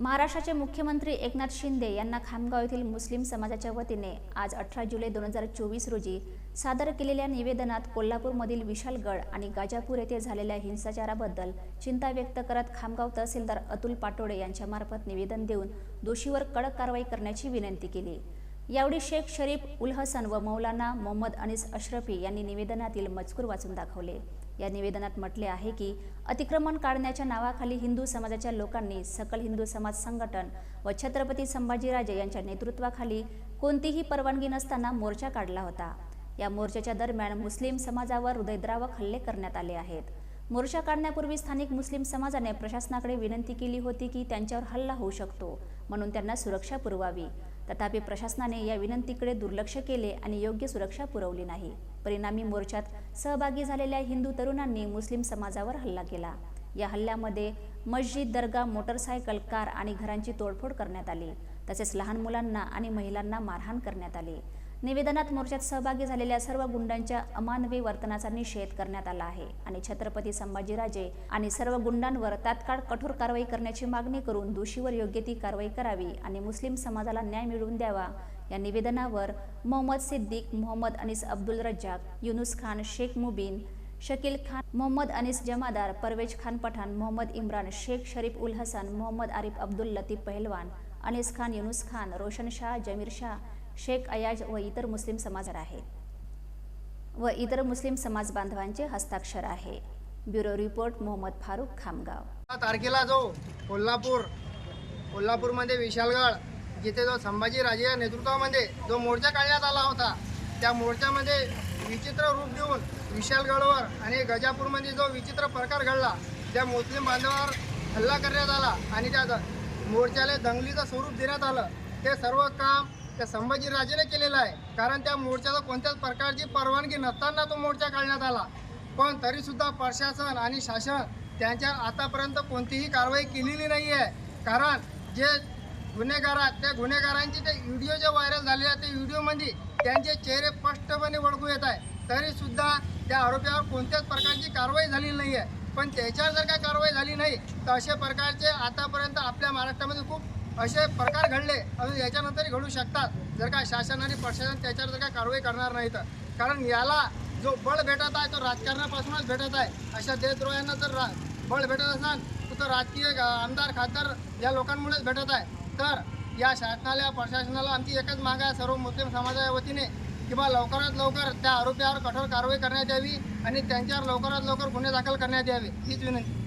महाराष्ट्राचे मुख्यमंत्री एकनाथ शिंदे यांना खामगाव येथील मुस्लिम समाजाच्या वतीने आज अठरा जुलै दोन हजार चोवीस रोजी सादर केलेल्या निवेदनात कोल्हापूरमधील विशालगड आणि गाजापूर येथे झालेल्या हिंसाचाराबद्दल चिंता व्यक्त करत खामगाव तहसीलदार अतुल पाटोडे यांच्यामार्फत निवेदन देऊन दोषीवर कडक कारवाई करण्याची विनंती केली. यावेळी शेख शरीफ उल हसन व मौलाना मोहम्मद अनिस अशरफी यांनी निवेदनातील मजकूर वाचून दाखवले. या निवेदनात म्हटले आहे की अतिक्रमण काढण्याच्या नावाखाली हिंदू समाजाच्या लोकांनी सकल हिंदू समाज संघटन व छत्रपती संभाजीराजे यांच्या नेतृत्वाखाली कोणतीही परवानगी नसताना मोर्चा काढला होता. या मोर्चाच्या दरम्यान मुस्लिम समाजावर हृदयद्रावक हल्ले करण्यात आले आहेत. मोर्चा काढण्यापूर्वी स्थानिक मुस्लिम समाजाने प्रशासनाकडे विनंती केली होती की त्यांच्यावर हल्ला होऊ शकतो म्हणून त्यांना सुरक्षा पुरवावी. तथापि प्रशासनाने या विनंतीकडे दुर्लक्ष केले आणि योग्य सुरक्षा पुरवली नाही. परिणामी मोर्चात सहभागी झालेल्या हिंदू तरुणांनी मुस्लिम समाजावर हल्ला केला. या हल्ल्यामध्ये मस्जिद दर्गा मोटरसायकल कार आणि घरांची तोडफोड करण्यात आली. तसेच लहान मुलांना आणि महिलांना मारहाण करण्यात आली. निवेदनात मोर्चात सहभागी झालेल्या सर्व गुंडांच्या अमानवी वर्तनाचा निषेध करण्यात आला आहे. आणि छत्रपती संभाजीराजे आणि सर्व गुंडांवर तात्काळ कठोर कारवाई करण्याची मागणी करून दोषीवर योग्य ती कारवाई करावी आणि मुस्लिम समाजाला न्याय मिळवून द्यावा या निवेदनावर मोहम्मद सिद्दीक मोहम्मद अनिस अब्दुल रज्जाक युनुस खान शेख मुबीन शकील खान मोहम्मद अनिस जमादार परवेज खान पठाण मोहम्मद इम्रान शेख शरीफ उल हसन मोहम्मद आरिफ अब्दुल लतीफ पहलवान अनिस खान युनुस खान रोशन शाह जमीर शाह शेख अयाज व इतर मुस्लिम समाज आहे. व इतर मुस्लिम समाज बांधवांचे हस्ताक्षर आहे. Bureau report Mohammad Farukh Khamgaon. तारखेला जो कोल्हापूर कोल्हापूरमध्ये विशालगड जिथे जो संभाजीराजे या नेतृत्वामध्ये जो मोर्चा काढण्यात आला होता त्या मोर्चामध्ये विचित्र रूप देऊन विशालगडवर आणि गजापूरमध्ये जो विचित्र प्रकार घडला त्या मुस्लिम बांधवावर हल्ला करण्यात आला आणि त्या मोर्चाला दंगलीचं स्वरूप देण्यात आलं. ते सर्व काम त्या संभाजीराजेने केलेलं आहे. कारण त्या मोर्चाला कोणत्याच प्रकारची परवानगी नसताना तो मोर्चा काढण्यात आला. पण तरीसुद्धा प्रशासन आणि शासन त्यांच्या आतापर्यंत कोणतीही कारवाई केलेली नाही आहे कारण जे गुन्हेगार आहेत त्या गुन्हेगारांचे ते व्हिडिओ जे व्हायरल झाले आहेत ते व्हिडिओमध्ये त्यांचे चेहरे स्पष्टपणे ओळखू येत आहे. तरीसुद्धा त्या आरोपीवर कोणत्याच प्रकारची कारवाई झालेली नाही आहे पण त्याच्यावर जर काय कारवाई झाली नाही तर अशा प्रकारचे आतापर्यंत आपल्या महाराष्ट्रामध्ये खूप असे प्रकार घडले अजून याच्यानंतरही घडू शकतात. जर का शासन आणि प्रशासन त्याच्यावर जर काय कारवाई करणार नाही तर. कारण याला जो बळ भेटत आहे तो राजकारणापासूनच भेटत आहे. अशा देशद्रोह्यांना जर रा बळ भेटत असणार तर तो राजकीय आमदार खासदार या लोकांमुळेच भेटत आहे. तर या शासनाला प्रशासनाला आमची एकच माग आहे सर्व मुस्लिम समाजाच्या वतीने. किंवा लवकरात लवकर त्या आरोपीवर कठोर कारवाई करण्यात यावी आणि त्यांच्यावर लवकरात लवकर गुन्हे दाखल करण्यात यावे. हीच विनंती.